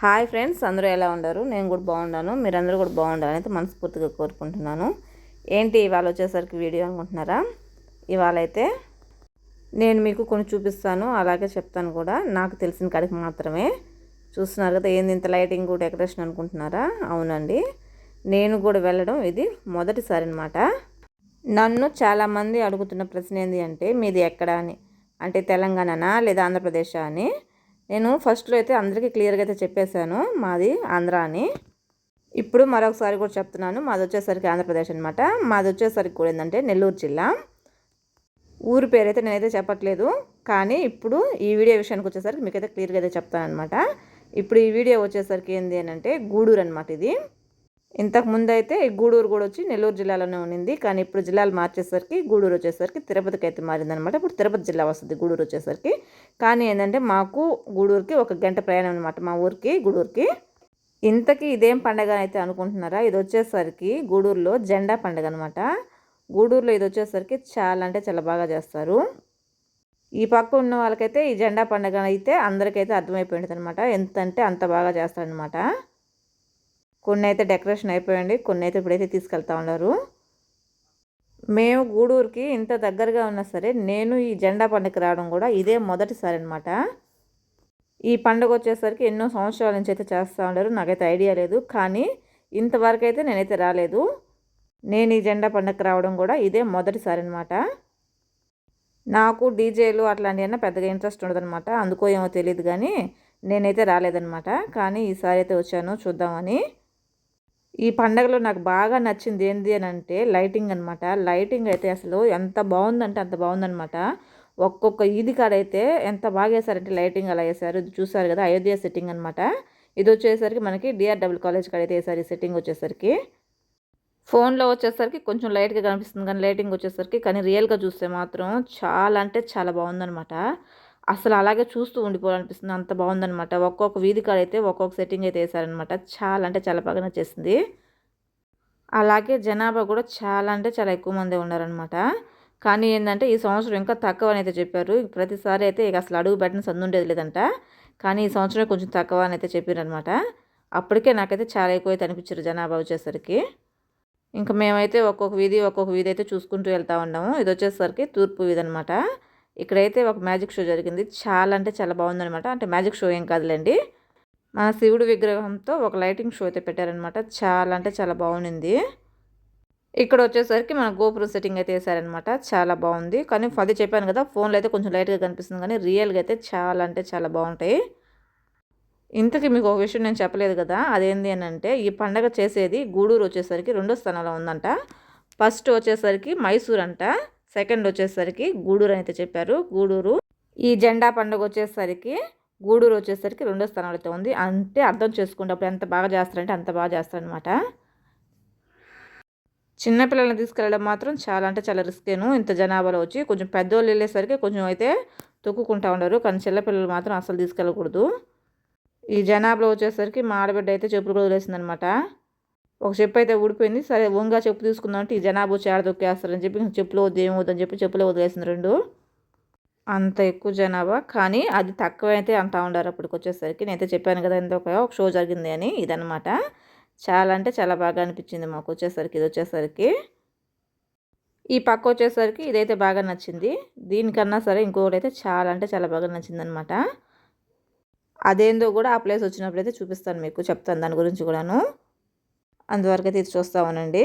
Hi friends అందరూ ఎలా ఉన్నారు? నేను కూడా బాగున్నాను. మీరందరూ కూడా బాగుండాలని అయితే మనస్ఫూర్తిగా కోరుకుంటున్నాను. ఏంటి ఇవాళ వచ్చేసరికి వీడియో అనుకుంటున్నారా? ఇవాళ అయితే నేను మీకు కొన్ని చూపిస్తాను అలాగే చెప్తాను కూడా. నాకు తెలిసిన కాడికి మాత్రమే. చూస్తున్నారు కదా ఏంది ఇంత లైటింగ్ డెకరేషన్ అనుకుంటున్నారా? అవునండి. నేను కూడా వెళ్ళడం ఇది మొదటిసారి అనమాట నన్ను చాలామంది అడుగుతున్న ప్రశ్న ఏంటి అంటే మీది ఎక్కడ అని? అంటే తెలంగాణనా లేదా ఆంధ్రప్రదేశా అని? నేను ఫస్ట్లో అయితే అందరికీ క్లియర్గా అయితే చెప్పేశాను మాది ఆంధ్ర అని ఇప్పుడు మరొకసారి కూడా చెప్తున్నాను మాది వచ్చేసరికి ఆంధ్రప్రదేశ్ అనమాట మాది వచ్చేసరికి కూడా ఏంటంటే నెల్లూరు జిల్లా. ఊరి పేరు అయితే నేనైతే చెప్పట్లేదు కానీ ఇప్పుడు ఈ వీడియో విషయానికి వచ్చేసరికి మీకైతే క్లియర్గా అయితే చెప్తాను అనమాట ఇప్పుడు ఈ వీడియో వచ్చేసరికి ఏంటి అని అంటే గూడూరు అనమాట ఇది. ఇంతకు ముందు అయితే గూడూరు కూడా వచ్చి నెల్లూరు జిల్లాలోనే ఉండింది కానీ ఇప్పుడు జిల్లాలు మార్చేసరికి గూడూరు వచ్చేసరికి తిరుపతికి అయితే మారిందనమాట ఇప్పుడు తిరుపతి జిల్లా వస్తుంది గూడూరు వచ్చేసరికి. కానీ ఏంటంటే మాకు గూడూరుకి ఒక గంట ప్రయాణం అనమాట మా ఊరికి గూడూరుకి. ఇంతకీ ఇదేం పండగ అయితే అనుకుంటున్నారా? ఇది వచ్చేసరికి గూడూరులో జెండా పండగ అనమాట గూడూరులో ఇది వచ్చేసరికి చాలా అంటే చాలా బాగా చేస్తారు. ఈ పక్క ఉన్న వాళ్ళకైతే ఈ జెండా పండగ అయితే అందరికైతే అర్థమైపోయింది అనమాట ఎంత అంటే అంత బాగా చేస్తారనమాట కొన్ని అయితే డెకరేషన్ అయిపోయండి కొన్ని అయితే ఇప్పుడైతే తీసుకెళ్తా ఉన్నారు. మేము గూడూరుకి ఇంత దగ్గరగా ఉన్నా సరే నేను ఈ జెండా పండుగ రావడం కూడా ఇదే మొదటిసారి అనమాట ఈ పండుగ వచ్చేసరికి ఎన్నో సంవత్సరాల నుంచి అయితే చేస్తూ ఉన్నారు నాకైతే ఐడియా లేదు కానీ ఇంతవరకు అయితే నేనైతే రాలేదు. నేను ఈ జెండా పండుగ రావడం కూడా ఇదే మొదటిసారి అనమాట నాకు డీజేలు అట్లాంటివన్నా పెద్దగా ఇంట్రెస్ట్ ఉండదనమాట అందుకో ఏమో తెలియదు కానీ నేనైతే రాలేదనమాట కానీ ఈసారి అయితే వచ్చాను చూద్దామని. ఈ పండగలో నాకు బాగా నచ్చింది ఏంటి అని అంటే లైటింగ్ అనమాట లైటింగ్ అయితే అసలు ఎంత బాగుందంటే అంత బాగుందనమాట ఒక్కొక్క ఈది కాడ అయితే ఎంత బాగా వేసారంటే లైటింగ్ అలా వేసారు. చూసారు కదా అయోధ్య సెట్టింగ్ అనమాట ఇది వచ్చేసరికి మనకి డిఆర్డబ్ల్యూ కాలేజ్ కాడ అయితే వేసారు ఈ సెట్టింగ్ వచ్చేసరికి. ఫోన్లో వచ్చేసరికి కొంచెం లైట్గా కనిపిస్తుంది కానీ లైటింగ్ వచ్చేసరికి కానీ రియల్గా చూస్తే మాత్రం చాలా అంటే చాలా బాగుందనమాట అసలు అలాగే చూస్తూ ఉండిపోవాలనిపిస్తుంది. అంత బాగుందనమాట ఒక్కొక్క వీధి కాడ అయితే ఒక్కొక్క సెట్టింగ్ అయితే వేశారనమాట చాలా అంటే చాలా బాగా నచ్చేసింది. అలాగే జనాభా కూడా చాలా అంటే చాలా ఎక్కువ మంది ఉన్నారనమాట కానీ ఏంటంటే ఈ సంవత్సరం ఇంకా తక్కువ అని అయితే చెప్పారు. ప్రతిసారి అయితే ఇక అసలు అడుగు పెట్టిన సందు ఉండేది లేదంట. కానీ ఈ సంవత్సరం కొంచెం తక్కువ అని అయితే చెప్పారనమాట అప్పటికే నాకైతే చాలా ఎక్కువ అయితే అనిపించారు జనాభా వచ్చేసరికి. ఇంకా మేమైతే ఒక్కొక్క వీధి ఒక్కొక్క వీధి అయితే చూసుకుంటూ వెళ్తూ ఉన్నాము. ఇది వచ్చేసరికి తూర్పు వీధి అనమాట ఇక్కడైతే ఒక మ్యాజిక్ షో జరిగింది. చాలా అంటే చాలా బాగుందనమాట అంటే మ్యాజిక్ షో ఏం కాదులేండి. మన శివుడు విగ్రహంతో ఒక లైటింగ్ షో అయితే పెట్టారనమాట చాలా అంటే చాలా బాగుంది ఇక్కడ వచ్చేసరికి మన గోపురం సెట్టింగ్ అయితే వేసారనమాట చాలా బాగుంది. కానీ అది చెప్పాను కదా ఫోన్లో అయితే కొంచెం లైట్గా కనిపిస్తుంది. కానీ రియల్గా అయితే చాలా అంటే చాలా బాగుంటాయి. ఇంతకీ మీకు ఒక విషయం నేను చెప్పలేదు కదా అదేంటి అని అంటే ఈ పండగ చేసేది గూడూరు వచ్చేసరికి రెండో స్థానంలో ఉందంట. ఫస్ట్ వచ్చేసరికి మైసూర్ అంట సెకండ్ వచ్చేసరికి గూడూరు అయితే చెప్పారు. గూడూరు ఈ జెండా పండుగ వచ్చేసరికి గూడూరు వచ్చేసరికి రెండో స్థానంలో అయితే ఉంది. అంటే అర్థం చేసుకునేటప్పుడు ఎంత బాగా చేస్తారంటే అంత బాగా చేస్తారనమాట చిన్నపిల్లల్ని తీసుకెళ్ళడం మాత్రం చాలా అంటే చాలా రిస్కేను. ఇంత జనాభాలో వచ్చి కొంచెం పెద్దోళ్ళు వెళ్ళేసరికి కొంచెం అయితే తొక్కుకుంటా ఉండరు. కానీ చిన్నపిల్లలు మాత్రం అసలు తీసుకెళ్ళకూడదు. ఈ జనాభాలో వచ్చేసరికి మా ఆడబిడ్డ అయితే చెప్పులు కూడా వదిలేసిందనమాట ఒక చెప్పు అయితే ఊడిపోయింది. సరే ఓంగా చెప్పు తీసుకుందాం అంటే ఈ జనాభా చేడ దొక్కేస్తారని చెప్పి చెప్పులో వద్దు ఏమవుద్దని చెప్పి చెప్పులో వదిలేసింది రెండు. అంత ఎక్కువ జనాభా. కానీ అది తక్కువ అయితే అంటా ఉండారు అప్పటికి వచ్చేసరికి. నేనైతే చెప్పాను కదా ఎంత ఒక షో జరిగింది అని ఇదనమాట చాలా అంటే చాలా బాగా అనిపించింది మాకు వచ్చేసరికి ఇది వచ్చేసరికి. ఈ పక్క వచ్చేసరికి ఇదైతే బాగా నచ్చింది. దీనికన్నా సరే ఇంకొకటి అయితే చాలా అంటే చాలా బాగా నచ్చింది అనమాట అదేందో కూడా ఆ ప్లేస్ వచ్చినప్పుడు అయితే చూపిస్తాను మీకు చెప్తాను దాని గురించి కూడాను. అంతవరకు అయితే ఇది చూస్తామనండి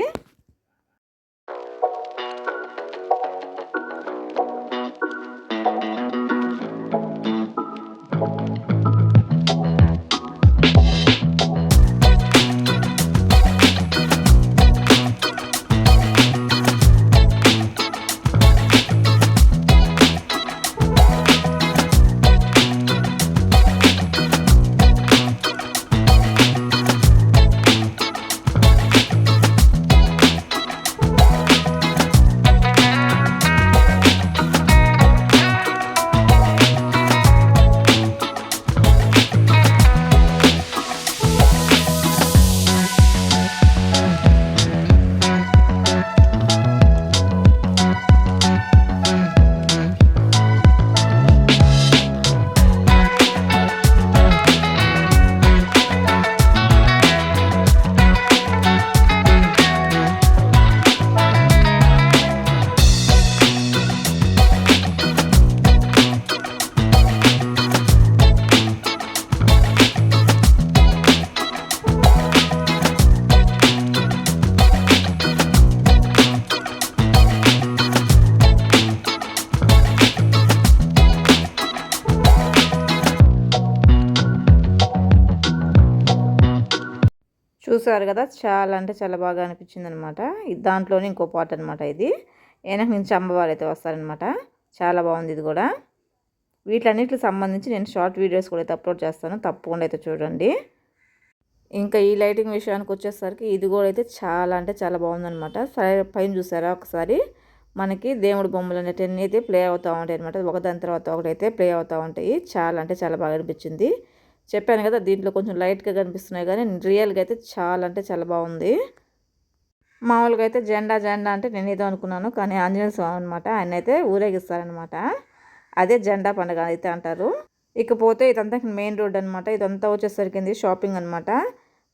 చూసారు కదా చాలా అంటే చాలా బాగా అనిపించింది అనమాట దాంట్లోనే ఇంకో పార్ట్ అనమాట ఇది. వెనక నుంచి అమ్మవారు అయితే వస్తారనమాట చాలా బాగుంది ఇది కూడా. వీటన్నిటికి సంబంధించి నేను షార్ట్ వీడియోస్ కూడా అయితే అప్లోడ్ చేస్తాను. తప్పకుండా అయితే చూడండి. ఇంకా ఈ లైటింగ్ విషయానికి వచ్చేసరికి ఇది కూడా అయితే చాలా అంటే చాలా బాగుందనమాట సరే పైన చూసారా ఒకసారి? మనకి దేవుడి బొమ్మలు అనేటివన్నీ అయితే ప్లే అవుతూ ఉంటాయి అనమాట ఒకదాని తర్వాత ఒకటైతే ప్లే అవుతూ ఉంటాయి. చాలా అంటే చాలా బాగా అనిపించింది. చెప్పాను కదా దీంట్లో కొంచెం లైట్గా కనిపిస్తున్నాయి కానీ రియల్గా అయితే చాలా అంటే చాలా బాగుంది. మామూలుగా అయితే జెండా జెండా అంటే నేను ఏదో అనుకున్నాను కానీ ఆంజనేయ స్వామి అనమాట ఆయన అయితే ఊరేగిస్తారనమాట అదే జెండా పండుగ అయితే అంటారు. ఇకపోతే ఇదంతా మెయిన్ రోడ్ అనమాట ఇదంతా వచ్చేసరికి షాపింగ్ అనమాట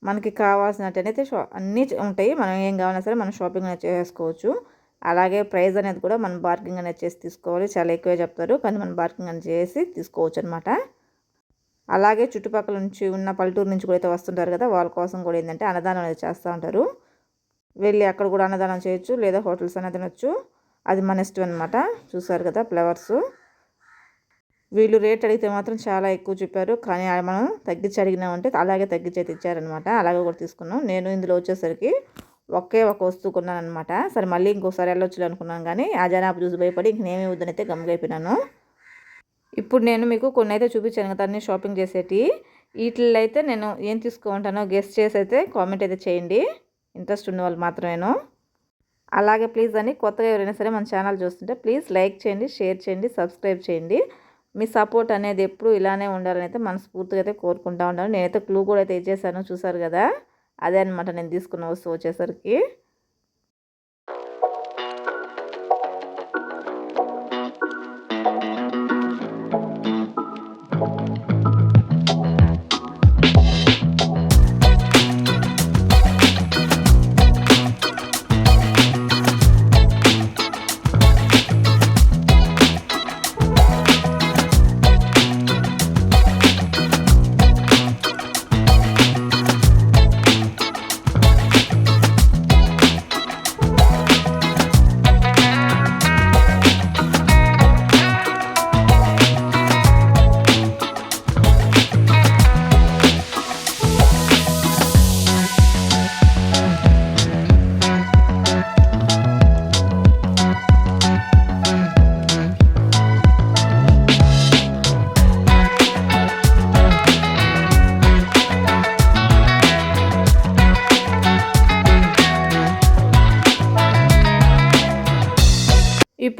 మనకి కావాల్సినట్టయితే షా అన్నీ ఉంటాయి. మనం ఏం కావాలన్నా సరే మనం షాపింగ్ అనేది చేసుకోవచ్చు. అలాగే ప్రైస్ అనేది కూడా మనం బార్కింగ్ అనేది చేసి తీసుకోవాలి. చాలా ఎక్కువే చెప్తారు. కానీ మనం బార్కింగ్ అనేది చేసి తీసుకోవచ్చు అనమాట అలాగే చుట్టుపక్కల నుంచి ఉన్న పల్లెటూరు నుంచి కూడా అయితే వస్తుంటారు కదా వాళ్ళ కోసం కూడా ఏంటంటే అన్నదానం అనేది చేస్తూ ఉంటారు. వెళ్ళి అక్కడ కూడా అన్నదానం చేయొచ్చు లేదా హోటల్స్ అనేది తినొచ్చు. అది మన ఇష్టం అనమాట చూసారు కదా ఫ్లవర్స్. వీళ్ళు రేట్ అడిగితే మాత్రం చాలా ఎక్కువ చెప్పారు. కానీ మనం తగ్గించి అడిగినామంటే అలాగే తగ్గించి అయితే ఇచ్చారనమాట అలాగే కూడా తీసుకున్నాం. నేను ఇందులో వచ్చేసరికి ఒకే ఒక వస్తువు కొన్నాను అనమాట సరే మళ్ళీ ఇంకోసారి వెళ్ళొచ్చు అనుకున్నాను కానీ ఆ జనాభా చూసి భయపడి ఇంక నేమే వద్దనైతే గమ్ముగైపోయినాను ఇప్పుడు నేను మీకు కొన్ని అయితే చూపించాను కదా అన్నీ షాపింగ్ చేసేటి. వీటిల్లో అయితే నేను ఏం తీసుకుంటానో గెస్ట్ చేసి అయితే కామెంట్ అయితే చేయండి. ఇంట్రెస్ట్ ఉన్న వాళ్ళు మాత్రమేను. అలాగే ప్లీజ్ అని కొత్తగా ఎవరైనా సరే మన ఛానల్ చూస్తుంటే ప్లీజ్ లైక్ చేయండి షేర్ చేయండి సబ్స్క్రైబ్ చేయండి. మీ సపోర్ట్ అనేది ఎప్పుడు ఇలానే ఉండాలని అయితే మనస్ఫూర్తిగా అయితే కోరుకుంటా ఉండాలి. నేనైతే క్లూ కూడా అయితే ఇచ్చేసాను చూసారు కదా? అదే అనమాట నేను తీసుకున్న వస్తువు వచ్చేసరికి.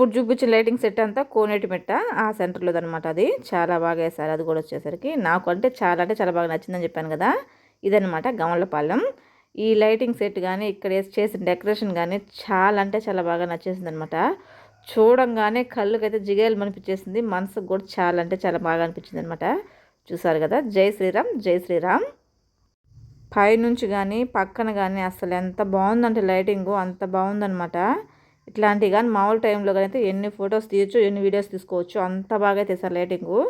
ఇప్పుడు చూపించిన లైటింగ్ సెట్ అంతా కోనేటి మెట్ట ఆ సెంటర్లో అనమాట అది. చాలా బాగా వేసారు అది కూడా వచ్చేసరికి. నాకు అంటే చాలా అంటే చాలా బాగా నచ్చిందని చెప్పాను కదా. ఇదనమాట గమలపాలెం. ఈ లైటింగ్ సెట్ కానీ ఇక్కడ చేసిన డెకరేషన్ కానీ చాలా అంటే చాలా బాగా నచ్చేసింది అనమాట చూడంగానే కళ్ళుకైతే జిగేలు అనిపించేసింది మనసుకు కూడా చాలా అంటే చాలా బాగా అనిపించింది అనమాట చూసారు కదా? జై శ్రీరామ్ జై శ్రీరామ్. పైనుంచి కానీ పక్కన కానీ అసలు ఎంత బాగుందంటే లైటింగు అంత బాగుందనమాట ఇట్లాంటివి కానీ మామూలు టైంలో కానీ అయితే ఎన్ని ఫొటోస్ తీయచ్చు ఎన్ని వీడియోస్ తీసుకోవచ్చు అంత బాగా తీస్తారు లైటింగు.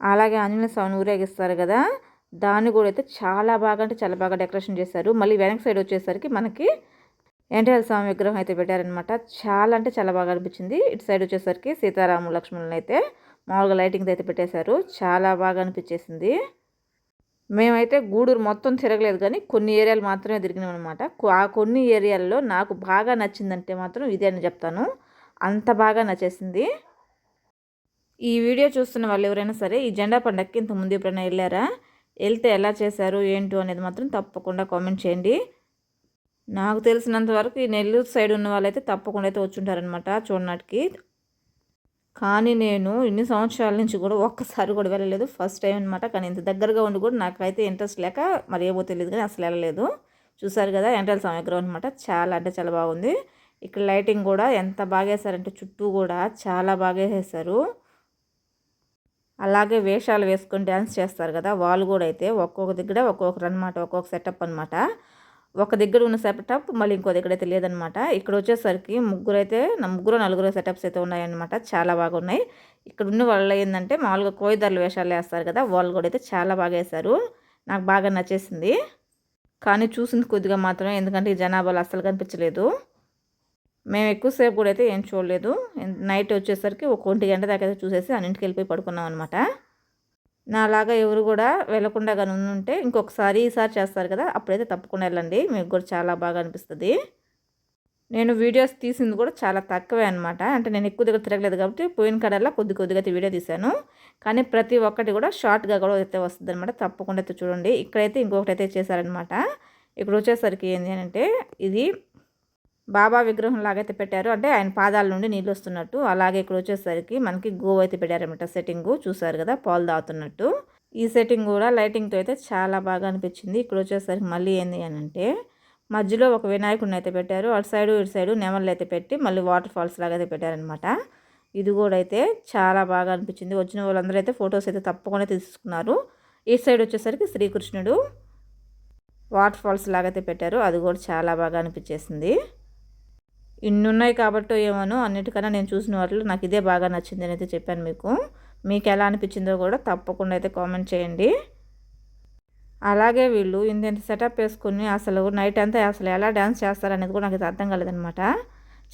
అలాగే ఆంజనేయ స్వామిని ఊరేగిస్తారు కదా దాన్ని కూడా అయితే చాలా బాగా అంటే చాలా బాగా డెకరేషన్ చేశారు. మళ్ళీ వెనక్ సైడ్ వచ్చేసరికి మనకి ఎన్టీఆర్ స్వామి విగ్రహం అయితే పెట్టారనమాట చాలా అంటే చాలా బాగా అనిపించింది. ఇటు సైడ్ వచ్చేసరికి సీతారాము లక్ష్మణులు అయితే మామూలుగా లైటింగ్ అయితే పెట్టేశారు. చాలా బాగా అనిపించేసింది. మేమైతే గూడూరు మొత్తం తిరగలేదు కానీ కొన్ని ఏరియాలు మాత్రమే తిరిగినాం అనమాట ఆ కొన్ని ఏరియాల్లో నాకు బాగా నచ్చిందంటే మాత్రం ఇదే అని చెప్తాను. అంత బాగా నచ్చేసింది. ఈ వీడియో చూస్తున్న వాళ్ళు ఎవరైనా సరే ఈ జెండా పండగకి ఇంత ముందు ఎప్పుడైనా వెళ్ళారా? వెళ్తే ఎలా చేశారు? ఏంటో అనేది మాత్రం తప్పకుండా కామెంట్ చేయండి. నాకు తెలిసినంత వరకు ఈ నెల్లూరు సైడ్ ఉన్న వాళ్ళైతే తప్పకుండా అయితే వచ్చుంటారనమాట చూడనాటికి కానీ నేను ఇన్ని సంవత్సరాల నుంచి కూడా ఒక్కసారి కూడా వెళ్ళలేదు. ఫస్ట్ టైం అనమాట కానీ ఇంత దగ్గరగా ఉండి కూడా నాకైతే ఇంట్రెస్ట్ లేక మరి ఏమో తెలియదు కానీ అసలు వెళ్ళలేదు. చూసారు కదా ఎంట్రల్ సమగ్రం అనమాట చాలా అంటే చాలా బాగుంది. ఇక్కడ లైటింగ్ కూడా ఎంత బాగా వేసారంటే చుట్టూ కూడా చాలా బాగా వేశారు. అలాగే వేషాలు వేసుకొని డ్యాన్స్ చేస్తారు కదా వాళ్ళు కూడా అయితే ఒక్కొక్క దగ్గర ఒక్కొక్కరు అనమాట ఒక్కొక్క సెటప్ అనమాట ఒక దగ్గర ఉన్న సెటప్ మళ్ళీ ఇంకో దగ్గర అయితే లేదనమాట ఇక్కడ వచ్చేసరికి ముగ్గురు అయితే ముగ్గురు నలుగురు సెటప్స్ అయితే ఉన్నాయన్నమాట. చాలా బాగా ఉన్నాయి ఇక్కడ ఉన్న వాళ్ళు ఏంటంటే మామూలుగా కోయిదారులు వేషాలు వేస్తారు కదా వాళ్ళు కూడా అయితే చాలా బాగా వేశారు. నాకు బాగా నచ్చేసింది. కానీ చూసింది కొద్దిగా మాత్రమే ఎందుకంటే ఈ జనాభాలు అస్సలు కనిపించలేదు. మేము ఎక్కువసేపు కూడా అయితే ఏం చూడలేదు. నైట్ వచ్చేసరికి ఒక ఒంటి గంట దాకా అయితే చూసేసి అన్నింటికి వెళ్ళిపోయి పడుకున్నాం అనమాట నాలాగా ఎవరు కూడా వెళ్ళకుండా కానీ ఉంటే ఇంకొకసారి ఈసారి చేస్తారు కదా అప్పుడైతే తప్పకుండా వెళ్ళండి. మీకు కూడా చాలా బాగా అనిపిస్తుంది. నేను వీడియోస్ తీసింది కూడా చాలా తక్కువే అనమాట అంటే నేను ఎక్కువ దగ్గర తిరగలేదు కాబట్టి పోయిన కడల్లా కొద్ది కొద్దిగా అయితే వీడియో తీశాను. కానీ ప్రతి ఒక్కటి కూడా షార్ట్గా కూడా అయితే వస్తుంది అనమాట తప్పకుండా అయితే చూడండి. ఇక్కడైతే ఇంకొకటి అయితే చేశారనమాట ఇక్కడ వచ్చేసరికి ఏంటి అంటే ఇది బాబా విగ్రహం లాగైతే పెట్టారు. అంటే ఆయన పాదాల నుండి నీళ్ళు వస్తున్నట్టు. అలాగే ఇక్కడ వచ్చేసరికి మనకి గోవు అయితే పెట్టారనమాట సెట్టింగ్ చూసారు కదా పాలు తాగుతున్నట్టు. ఈ సెట్టింగ్ కూడా లైటింగ్తో అయితే చాలా బాగా అనిపించింది. ఇక్కడ వచ్చేసరికి మళ్ళీ ఏంది అని అంటే మధ్యలో ఒక వినాయకుడిని అయితే పెట్టారు. అటు సైడు ఇటు సైడు నెమళ్ళు అయితే పెట్టి మళ్ళీ వాటర్ ఫాల్స్ లాగా అయితే పెట్టారనమాట ఇది కూడా అయితే చాలా బాగా అనిపించింది. వచ్చిన వాళ్ళందరూ అయితే ఫొటోస్ అయితే తప్పకుండా తీసుకున్నారు. ఈ సైడ్ వచ్చేసరికి శ్రీకృష్ణుడు వాటర్ ఫాల్స్ లాగైతే పెట్టారు. అది కూడా చాలా బాగా అనిపించేసింది. ఇన్ని ఉన్నాయి కాబట్టి ఏమోనో అన్నిటికన్నా నేను చూసిన వాటిలో నాకు ఇదే బాగా నచ్చింది అని అయితే చెప్పాను మీకు. మీకు ఎలా అనిపించిందో కూడా తప్పకుండా అయితే కామెంట్ చేయండి. అలాగే వీళ్ళు ఇంత సెటప్ వేసుకుని అసలు నైట్ అంతా అసలు ఎలా డ్యాన్స్ చేస్తారనేది కూడా నాకు అర్థం కాలేదనమాట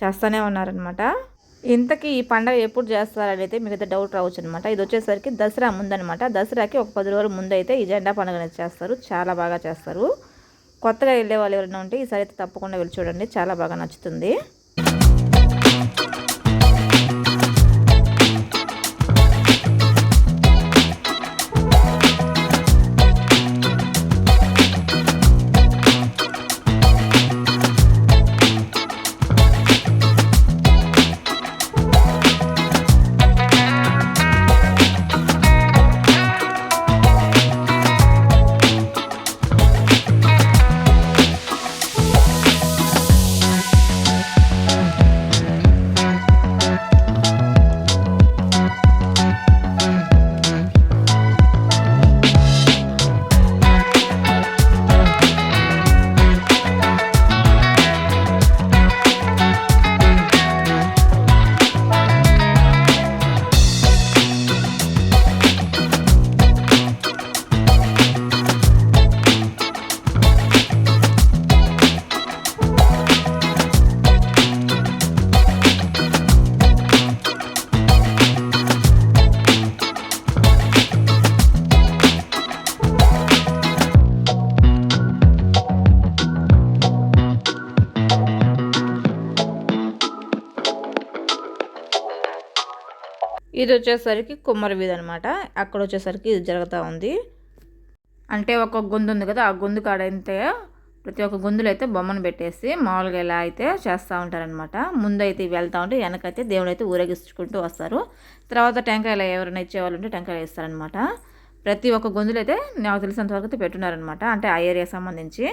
చేస్తూనే ఉన్నారనమాట ఇంతకీ ఈ పండగ ఎప్పుడు చేస్తారని అయితే మీకు అయితే డౌట్ రావచ్చు అనమాట ఇది వచ్చేసరికి దసరా ముందనమాట దసరాకి ఒక పది రోజుల ముందు అయితే ఈ జెండా పండుగ అనేది చేస్తారు. చాలా బాగా చేస్తారు. కొత్తగా వెళ్ళే వాళ్ళు ఎవరైనా ఉంటే ఈసారి అయితే తప్పకుండా వెళ్ళి చూడండి. చాలా బాగా నచ్చుతుంది. ఇది వచ్చేసరికి కుమ్మరి వీధి అనమాట అక్కడ వచ్చేసరికి ఇది జరుగుతూ ఉంది. అంటే ఒక గొంతు ఉంది కదా ఆ గొంతు కాడైతే ప్రతి ఒక్క గొంతులు అయితే బొమ్మను పెట్టేసి మామూలుగా ఎలా అయితే చేస్తూ ఉంటారనమాట ముందు అయితే వెళ్తూ ఉంటే వెనకైతే దేవుడు అయితే ఊరేగించుకుంటూ వస్తారు. తర్వాత టెంకాయలు ఎవరైనా ఇచ్చేవాళ్ళు ఉంటే టెంకాయలు ఇస్తారనమాట ప్రతి ఒక్క గొంతులు అయితే నాకు తెలిసినంతవరకు అయితే పెట్టున్నారనమాట అంటే ఆ ఏరియా సంబంధించి.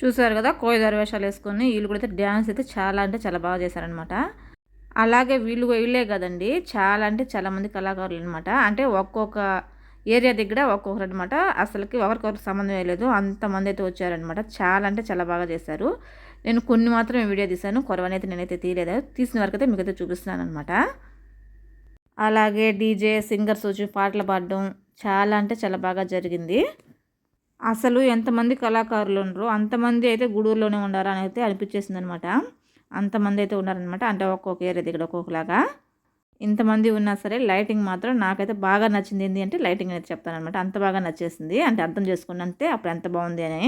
చూసారు కదా కోయ దర్వేషాలు వేసుకొని వీళ్ళు కూడా అయితే డ్యాన్స్ అయితే చాలా అంటే చాలా బాగా చేశారనమాట అలాగే వీళ్ళు వీళ్ళే కదండి చాలా అంటే చాలా మంది కళాకారులు అనమాట అంటే ఒక్కొక్క ఏరియా దగ్గర ఒక్కొక్కరు అనమాట అసలుకి ఒకరికొకరికి సంబంధం లేదు అంతమంది అయితే వచ్చారనమాట చాలా అంటే చాలా బాగా చేశారు. నేను కొన్ని మాత్రమే వీడియో తీశాను కొరవనైతే నేనైతే తీయలేదు. తీసిన వరకు అయితే మీకైతే చూపిస్తున్నాను అనమాట అలాగే డీజే సింగర్స్ వచ్చి పాటలు పాడడం చాలా అంటే చాలా బాగా జరిగింది. అసలు ఎంతమంది కళాకారులు ఉండరు అంతమంది అయితే గూడూరులోనే ఉండారు అని అయితే అనిపించేసింది అనమాట అంతమంది అయితే ఉన్నారనమాట. అంటే ఒక్కొక్క ఏరియా దగ్గర ఒక్కొక్కలాగా. ఇంతమంది ఉన్నా సరే లైటింగ్ మాత్రం నాకైతే బాగా నచ్చింది. ఏంటి అంటే లైటింగ్ అనేది చెప్తానమాట అంత బాగా నచ్చేసింది. అంటే అర్థం చేసుకున్నంతే అప్పుడు ఎంత బాగుంది అని.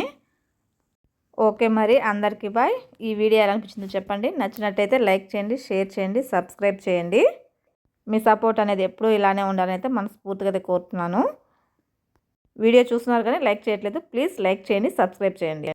ఓకే మరి అందరికీ బాయ్. ఈ వీడియో ఎలా అనిపించిందో చెప్పండి. నచ్చినట్టయితే లైక్ చేయండి షేర్ చేయండి సబ్స్క్రైబ్ చేయండి. మీ సపోర్ట్ అనేది ఎప్పుడూ ఇలానే ఉండాలని అయితే మనస్ఫూర్తిగా కోరుతున్నాను. వీడియో చూస్తున్నారు కానీ లైక్ చేయట్లేదు. ప్లీజ్ లైక్ చేయండి సబ్స్క్రైబ్ చేయండి.